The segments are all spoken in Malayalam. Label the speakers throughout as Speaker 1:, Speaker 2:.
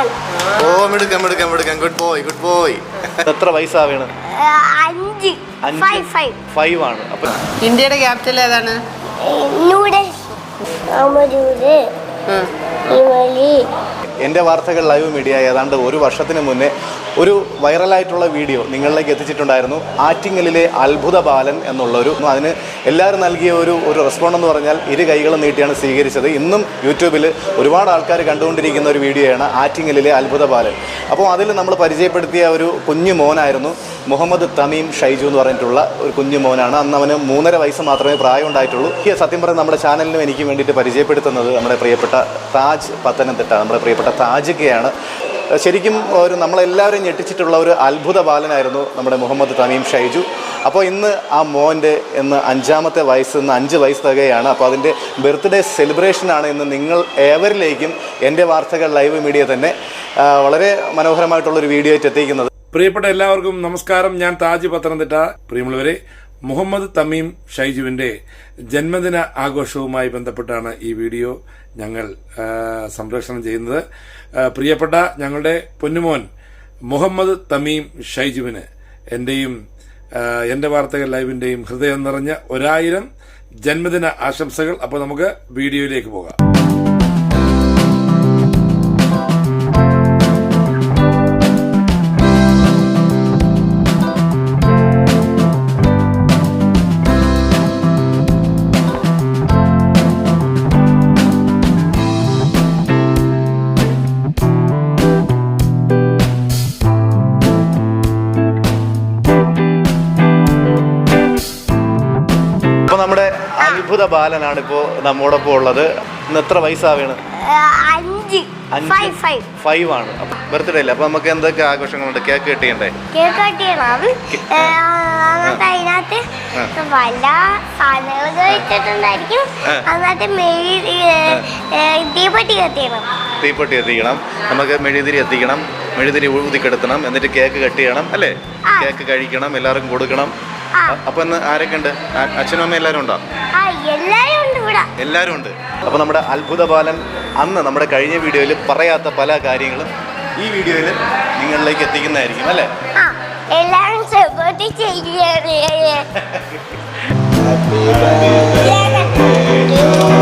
Speaker 1: ഓ മിടുക്കം മിടുക്കം മിടുക്കം ഗുഡ് ബോയ് ഗുഡ് ബോയ് എത്ര പൈസ
Speaker 2: അഞ്ച്.
Speaker 1: അഞ്ച്.
Speaker 2: ഫൈവ് ഫൈവ്
Speaker 1: ഫൈവ് ആണ്. അപ്പൊ
Speaker 3: ഇന്ത്യയുടെ ക്യാപിറ്റൽ ഏതാണ്?
Speaker 2: നൂഡിൽസ് അമരൂര്.
Speaker 3: ഉം.
Speaker 1: എന്റെ വാർത്തകൾ ലൈവ് മീഡിയ ഏതാണ്ട് ഒരു വർഷത്തിന് മുന്നേ ഒരു വൈറലായിട്ടുള്ള വീഡിയോ നിങ്ങളിലേക്ക് എത്തിച്ചിട്ടുണ്ടായിരുന്നു. ആറ്റിങ്ങലിലെ അത്ഭുത ബാലൻ എന്നുള്ളൊരു അതിന് എല്ലാവരും നൽകിയ ഒരു ഒരു റെസ്പോണ്ട് എന്ന് പറഞ്ഞാൽ ഇരു കൈകളും നീട്ടിയാണ് സ്വീകരിച്ചത്. ഇന്നും യൂട്യൂബിൽ ഒരുപാട് ആൾക്കാർ കണ്ടുകൊണ്ടിരിക്കുന്ന ഒരു വീഡിയോയാണ് ആറ്റിങ്ങലിലെ അത്ഭുത ബാലൻ. അപ്പോൾ അതിൽ നമ്മൾ പരിചയപ്പെടുത്തിയ ഒരു കുഞ്ഞു മോനായിരുന്നു മുഹമ്മദ് തമീം ഷൈജു എന്ന് പറഞ്ഞിട്ടുള്ള ഒരു കുഞ്ഞു മോനാണ്. അന്ന് അവന് മൂന്നര വയസ്സ് മാത്രമേ പ്രായം ഉണ്ടായിട്ടുള്ളൂ സത്യം പറഞ്ഞാൽ നമ്മുടെ ചാനലിനും എനിക്ക് വേണ്ടിയിട്ട് പരിചയപ്പെടുത്തുന്നത് നമ്മുടെ പ്രിയപ്പെട്ട താജ് പത്തനംതിട്ട നമ്മുടെ പ്രിയപ്പെട്ട താജിക്കയാണ് ശരിക്കും ഒരു നമ്മളെല്ലാവരും ഞെട്ടിച്ചിട്ടുള്ള ഒരു അത്ഭുത ബാലനായിരുന്നു നമ്മുടെ മുഹമ്മദ് തമീം ഷൈജു. അപ്പോൾ ഇന്ന് ആ മോന്റെ ഇന്ന് അഞ്ചാമത്തെ വയസ്സ് ഇന്ന് അഞ്ച് വയസ്സ് തകയാണ്. അപ്പോൾ അതിന്റെ ബർത്ത്ഡേ സെലിബ്രേഷനാണ് ഇന്ന് നിങ്ങൾ ഏവരിലേക്കും എന്റെ വാർത്തകൾ ലൈവ് മീഡിയ തന്നെ വളരെ മനോഹരമായിട്ടുള്ളൊരു വീഡിയോ എത്തിക്കുന്നത്
Speaker 4: പ്രിയപ്പെട്ട എല്ലാവർക്കും നമസ്കാരം. ഞാൻ താജ് പത്തനംതിട്ട. പ്രിയമുള്ളവരെ മുഹമ്മദ് തമീം ഷൈജുവിന്റെ ജന്മദിന ആഘോഷവുമായി ബന്ധപ്പെട്ടാണ് ഈ വീഡിയോ ഞങ്ങൾ സംപ്രേഷണം ചെയ്യുന്നത്. പ്രിയപ്പെട്ട ഞങ്ങളുടെ പൊന്നുമോൻ മുഹമ്മദ് തമീം ഷൈജുവിന് എന്റെയും എന്റെ വാർത്തകൾ ലൈവിന്റെയും ഹൃദയം നിറഞ്ഞ ഒരായിരം ജന്മദിന ആശംസകൾ. അപ്പോൾ നമുക്ക് വീഡിയോയിലേക്ക് പോകാം.
Speaker 1: അത്ഭുത ബാലനാണ് ഇപ്പോ നമ്മോടൊപ്പം ഉള്ളത്. ഇന്ന് എത്ര വയസ്സാവേണ്?
Speaker 2: അഞ്ച്. ഫൈവ്
Speaker 1: ആണ് ബർത്ത്ഡേ അല്ലേ? അപ്പൊ നമുക്ക് എന്തൊക്കെ ആഘോഷങ്ങളുണ്ട്? കേക്ക്
Speaker 2: കേക്ക് അത് ഏ, എന്നിട്ട് അതിനകത്ത് വല്ല സാധനങ്ങൾ വെച്ചിട്ടുണ്ടായിരിക്കും. തീപ്പെട്ടി
Speaker 1: എത്തിക്കണം നമുക്ക് മെഴുതിരി എത്തിക്കണം മെഴുതിരി ഊതിക്കെടുത്തണം എന്നിട്ട് കേക്ക് കട്ട് ചെയ്യണം. അല്ലേ? കേക്ക് കഴിക്കണം. എല്ലാവർക്കും കൊടുക്കണം. അപ്പൊ ഇന്ന് ആരൊക്കെ ഉണ്ട്? അച്ഛനും അമ്മ എല്ലാരും ഉണ്ടോ?
Speaker 2: എല്ലാരും ഉണ്ട്
Speaker 1: എല്ലാവരും അപ്പൊ നമ്മുടെ അത്ഭുത ബാലൻ അന്ന് നമ്മുടെ കഴിഞ്ഞ വീഡിയോയിൽ പറയാത്ത പല കാര്യങ്ങളും ഈ വീഡിയോയിൽ നിങ്ങളിലേക്ക് എത്തിക്കുന്നതായിരിക്കും അല്ലേ?
Speaker 2: ആ എല്ലാരും സപ്പോർട്ട്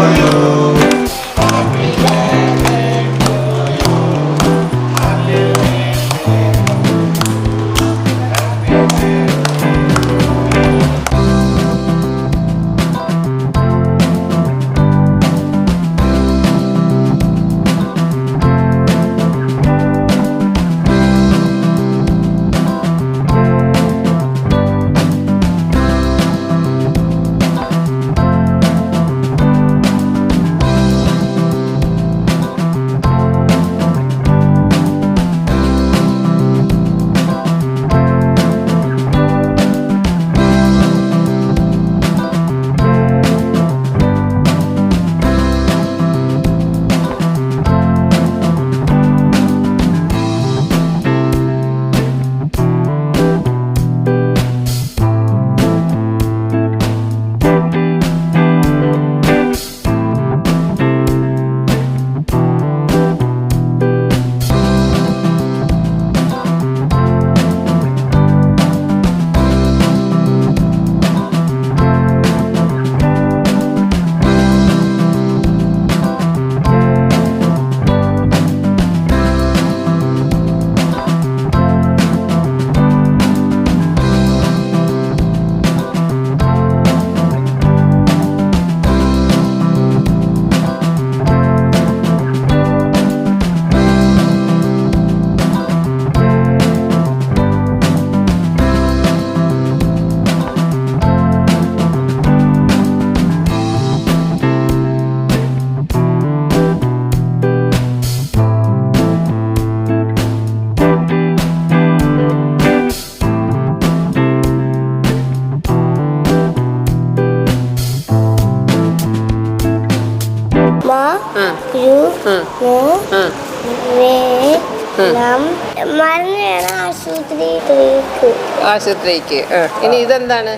Speaker 3: ആശുപത്രിക്ക്. ഇനി ഇതെന്താണ്?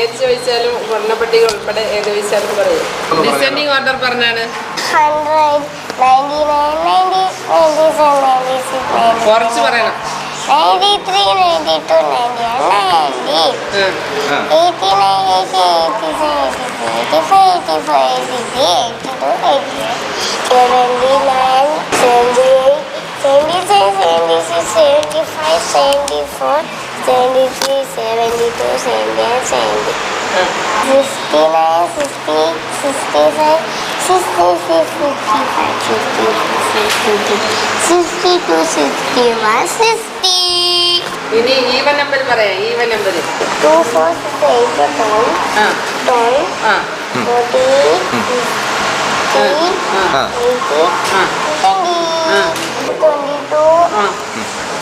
Speaker 3: ഏത് ചോദിച്ചാലും വർണപ്പട്ടിക ഉൾപ്പെടെ ഏത് ചോദിച്ചാലും പറയും. ഡിസെൻഡിങ് ഓർഡർ പറഞ്ഞാണ്. കുറച്ച് പറയണം.
Speaker 2: Ninety seventy five seventy four seventy three seventy two seventy eight seventy fifty nine fifty fifty five sixty six fifty five fifty fifty sixty two sixty one sixty ఇది ఈవెన్ నెంబర్ మరి even number two four six eight ten ten forty three eighty twenty two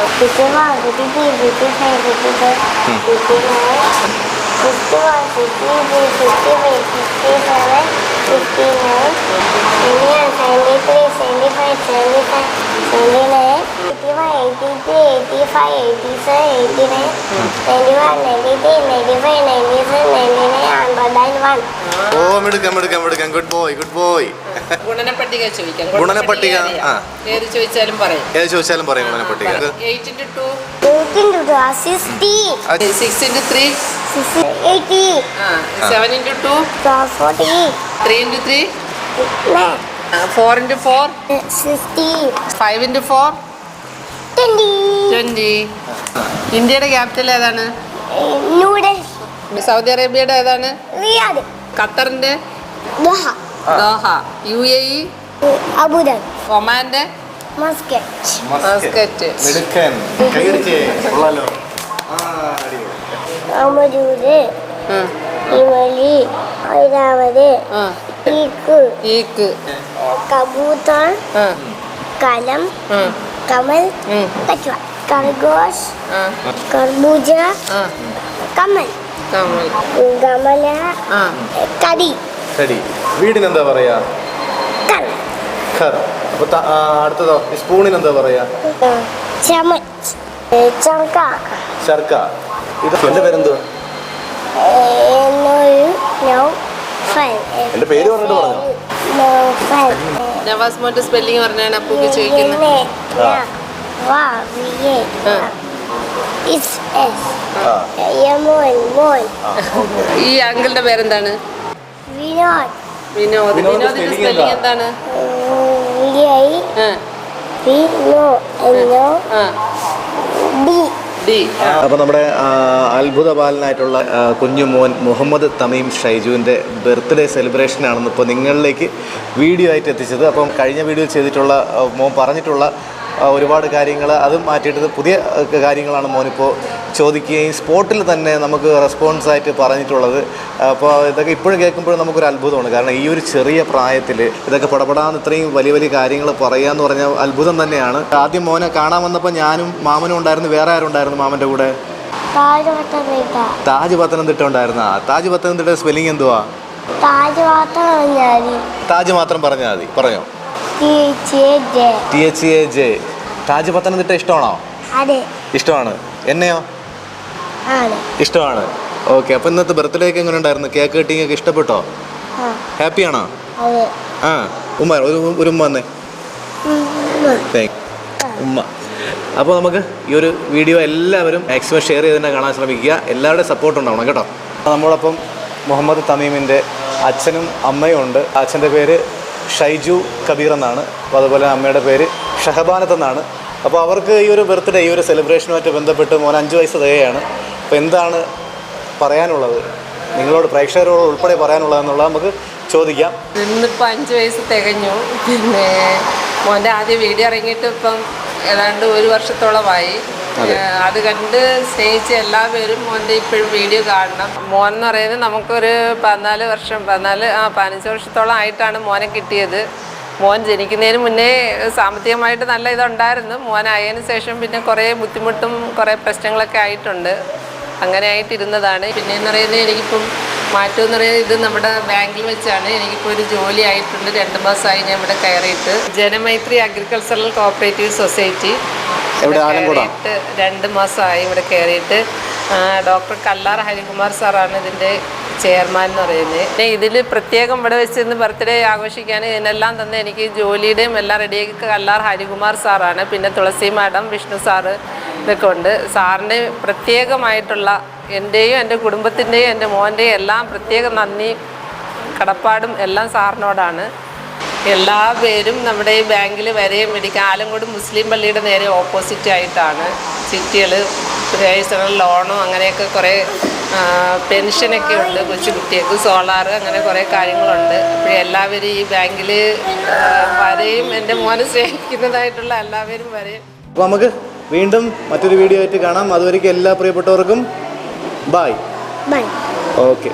Speaker 2: 85, 85, 85, 85, 85,
Speaker 1: ഓ മിടുക്കം മിടുക്കം മിടുക്കം ഗുഡ് ബോയ് ഗുഡ് ബോയ്
Speaker 3: ഗുണനപ്പട്ടിക ചോദിക്കാം.
Speaker 1: ഗുണനപ്പട്ടിക,
Speaker 3: പട്ടിക
Speaker 1: ആ.
Speaker 3: ഏത് ചോദിച്ചാലും പറയും.
Speaker 1: ഏത് ചോദിച്ചാലും പറയും ഗുണനപ്പട്ടിക.
Speaker 3: Eight into two
Speaker 2: Eighteen to two, sixty,
Speaker 3: six into three
Speaker 2: sixty, eighty,
Speaker 3: ആ seven into two
Speaker 2: plus forty,
Speaker 3: three into three
Speaker 2: nine,
Speaker 3: four into four
Speaker 2: sixty,
Speaker 3: five into four
Speaker 2: twenty,
Speaker 3: twenty ഇന്ത്യയുടെ ക്യാപിറ്റൽ ഏതാണ്?
Speaker 2: Delhi,
Speaker 3: സൗദി അറേബ്യയുടെ ഏതാണ്?
Speaker 2: റിയാദ്.
Speaker 3: ഖത്തറിന്റെ?
Speaker 2: Doha.
Speaker 3: Doha. U A E
Speaker 2: Dhabi,
Speaker 3: ഒമാന്റെ
Speaker 2: Muscat,
Speaker 3: Muscat.
Speaker 1: മിടുക്കൻ. കൊള്ളാലോ.
Speaker 2: അമരൂര്. ഇമലി ഐരാവത് ഈക്ക്.
Speaker 3: ഈക്ക്.
Speaker 2: കബൂത്തർ കലം. കമൽ. കച്ചുവ കർഗോഷ്. കർബൂജ. കമൽ ഗമല
Speaker 3: ആ.
Speaker 2: കടി.
Speaker 1: വീടിന് വീടിനെന്താ പറയാ? ഖർ. അപ്പൊ അടുത്തതോ? സ്പൂണിന് എന്താ പറയാ?
Speaker 2: ചമച്ച്. ചർക്ക.
Speaker 1: ചർക്ക. ഇത് എന്റെ പേരെന്തുവാ? എന്റെ പേര് പറഞ്ഞിട്ട് പറഞ്ഞോ?
Speaker 3: നവാസ് മോന്റെ സ്പെല്ലിംഗ് പറഞ്ഞാണ് അപ്പൂക്ക് ചോദിക്കുന്നത്
Speaker 2: വാ വിയെ
Speaker 3: ആ.
Speaker 2: ഇസ് എസ്
Speaker 1: ആ.
Speaker 2: യമോൻ മോൻ
Speaker 3: ഈ അങ്കിളിന്റെ പേരെന്താണ്?
Speaker 2: വിനോദ്
Speaker 3: വിനോദ്.
Speaker 1: വിനോദിന്റെ
Speaker 3: സ്പെല്ലിംഗ്
Speaker 1: എന്താ?
Speaker 3: എന്താണ്?
Speaker 2: ഡി.
Speaker 1: അപ്പോൾ നമ്മുടെ അത്ഭുതപാലനായിട്ടുള്ള അത്ഭുത ബാലനായിട്ടുള്ള ആ, കുഞ്ഞു മോൻ മുഹമ്മദ് തമീം ഷൈജുവിന്റെ ബർത്ത്ഡേ സെലിബ്രേഷൻ ആണെന്ന് ഇപ്പോൾ നിങ്ങളിലേക്ക് വീഡിയോ ആയിട്ട് എത്തിച്ചത്. അപ്പം കഴിഞ്ഞ വീഡിയോ ചെയ്തിട്ടുള്ള മോൻ പറഞ്ഞിട്ടുള്ള ഒരുപാട് കാര്യങ്ങൾ അത് മാറ്റിയിട്ട് പുതിയ കാര്യങ്ങളാണ് മോനിപ്പോൾ ചോദിക്കുകയും സ്പോട്ടിൽ തന്നെ നമുക്ക് റെസ്പോൺസായിട്ട് പറഞ്ഞിട്ടുള്ളത്. അപ്പോൾ ഇതൊക്കെ ഇപ്പോഴും കേൾക്കുമ്പോഴും നമുക്കൊരു അത്ഭുതമാണ്. കാരണം ഈ ഒരു ചെറിയ പ്രായത്തിൽ ഇതൊക്കെ പടപടാന്ന് ഇത്രയും വലിയ വലിയ കാര്യങ്ങൾ പറയാന്ന് പറഞ്ഞാൽ അത്ഭുതം തന്നെയാണ്. ആദ്യം മോനെ കാണാൻ വന്നപ്പോൾ ഞാനും മാമനും ഉണ്ടായിരുന്നു. വേറെ ആരുണ്ടായിരുന്നു മാമന്റെ കൂടെ? താജ് പത്തനംതിട്ട ഉണ്ടായിരുന്ന താജ് പത്തനംതിട്ട സ്പെല്ലിംഗ് എന്തുവാ
Speaker 2: പറഞ്ഞാൽ
Speaker 1: താജ് മാത്രം പറഞ്ഞാൽ മതി. പറഞ്ഞോ.
Speaker 2: ടീച്ചേ
Speaker 1: T H A J. Taj Pathanamthitta ഇഷ്ടമാണോ? ഇഷ്ടമാണ്. എന്നെയോ? ഇഷ്ടമാണ്. ഓക്കെ അപ്പോൾ ഇന്നത്തെ ബർത്ത്ഡേ ഒക്കെ എങ്ങനെ ഉണ്ടായിരുന്നു? കേക്ക് കട്ടിങ് ഒക്കെ ഇഷ്ടപ്പെട്ടോ ഹാപ്പി
Speaker 2: ആണോ
Speaker 1: ആ ഉമ്മ ഒരു ഒരു ഉമ്മ വന്നേ. ഉമ്മ. അപ്പോൾ നമുക്ക് ഈ ഒരു വീഡിയോ എല്ലാവരും മാക്സിമം ഷെയർ ചെയ്ത് തന്നെ കാണാൻ ശ്രമിക്കുക. എല്ലാവരുടെയും സപ്പോർട്ട് ഉണ്ടാവണം കേട്ടോ. നമ്മളപ്പം മുഹമ്മദ് തമീമിന്റെ അച്ഛനും അമ്മയും ഉണ്ട്. അച്ഛന്റെ പേര് ഷൈജു കബീർ എന്നാണ്. അപ്പോൾ അതുപോലെ അമ്മയുടെ പേര് ഷഹബാനത്ത് എന്നാണ്. അപ്പോൾ അവർക്ക് ഈ ഒരു ബർത്ത്ഡേ ഈ ഒരു സെലിബ്രേഷനുമായിട്ട് ബന്ധപ്പെട്ട് മോൻ അഞ്ച് വയസ്സ് തികയാണ്. അപ്പോൾ എന്താണ് പറയാനുള്ളത്? നിങ്ങളോട് പ്രേക്ഷകരോട് ഉൾപ്പെടെ പറയാനുള്ളതെന്നുള്ളത് നമുക്ക് ചോദിക്കാം.
Speaker 3: ഇന്നിപ്പോൾ അഞ്ച് വയസ്സ് തികഞ്ഞു. പിന്നെ മോന്റെ ആദ്യ വീഡിയോ ഇറങ്ങിയിട്ട് ഇപ്പം ഏതാണ്ട് ഒരു വർഷത്തോളമായി.
Speaker 1: അതെ.
Speaker 3: കണ്ട് സ്നേഹിച്ച എല്ലാവരും മോന്റെ ഇപ്പോഴും വീഡിയോ കാണണം. മോൻ എന്ന് പറയുന്നത് നമുക്കൊരു പതിനാല് വർഷം പതിനാല് ആ പതിനഞ്ച് വർഷത്തോളം ആയിട്ടാണ് മോനെ കിട്ടിയത്. മോൻ ജനിക്കുന്നതിന് മുന്നേ സാമ്പത്തികമായിട്ട് നല്ല ഇതുണ്ടായിരുന്നു. മോനായതിന് ശേഷം പിന്നെ കുറേ ബുദ്ധിമുട്ടും കുറേ പ്രശ്നങ്ങളൊക്കെ ആയിട്ടുണ്ട്. അങ്ങനെ ആയിട്ടിരുന്നതാണ്. പിന്നെ എന്ന് പറയുന്നത് എനിക്കിപ്പം മാറ്റം എന്ന് പറയുന്നത് ഇത് നമ്മുടെ ബാങ്കിൽ വെച്ചാണ്. എനിക്കിപ്പോൾ ഒരു ജോലി ആയിട്ടുണ്ട്. രണ്ട് മാസമായി ഞാൻ ഇവിടെ കയറിയിട്ട്. Janamaithri agricultural cooperative society? കയറിയിട്ട് രണ്ട് മാസമായി ഇവിടെ കയറിയിട്ട്. ഡോക്ടർ കല്ലാർ ഹരികുമാർ സാറാണ് ഇതിന്റെ ചെയർമാൻ എന്ന് പറയുന്നത്. പിന്നെ ഇതിൽ പ്രത്യേകം ഇവിടെ വെച്ച് ഇന്ന് ബർത്ത്ഡേ ആഘോഷിക്കാൻ ഇതിനെല്ലാം തന്നെ എനിക്ക് ജോലിയുടെയും എല്ലാം റെഡിയാക്കി കല്ലാർ ഹരികുമാർ സാറാണ്. പിന്നെ തുളസി മാഡം വിഷ്ണു സാറ് ഇതൊക്കെ ഉണ്ട്. സാറിന്റെ പ്രത്യേകമായിട്ടുള്ള എന്റെയും എന്റെ കുടുംബത്തിന്റെയും എന്റെ മോന്റെയും എല്ലാം പ്രത്യേക നന്ദി കടപ്പാടും എല്ലാം സാറിനോടാണ്. എല്ലാ പേരും നമ്മുടെ ഈ ബാങ്കിൽ വരെയും മേടിക്കാം ആലങ്കോട് മുസ്ലിം പള്ളിയുടെ നേരെ ഓപ്പോസിറ്റ് ആയിട്ടാണ്. ചിറ്റികൾ പ്രയാസം ലോണും അങ്ങനെയൊക്കെ കുറേ പെൻഷനൊക്കെ ഉണ്ട് കൊച്ചു കുട്ടികൾക്ക് സോളാർ അങ്ങനെ കുറേ കാര്യങ്ങളുണ്ട്. അപ്പോൾ എല്ലാവരും ഈ ബാങ്കിൽ വരെയും എന്റെ മോനെ സ്നേഹിക്കുന്നതായിട്ടുള്ള എല്ലാവരും വരെയും.
Speaker 1: നമുക്ക് വീണ്ടും മറ്റൊരു വീഡിയോ ആയിട്ട് കാണാം. അതുവരേക്കും എല്ലാ പ്രിയപ്പെട്ടവർക്കും ബായ്
Speaker 2: ബൈ
Speaker 1: ഓക്കെ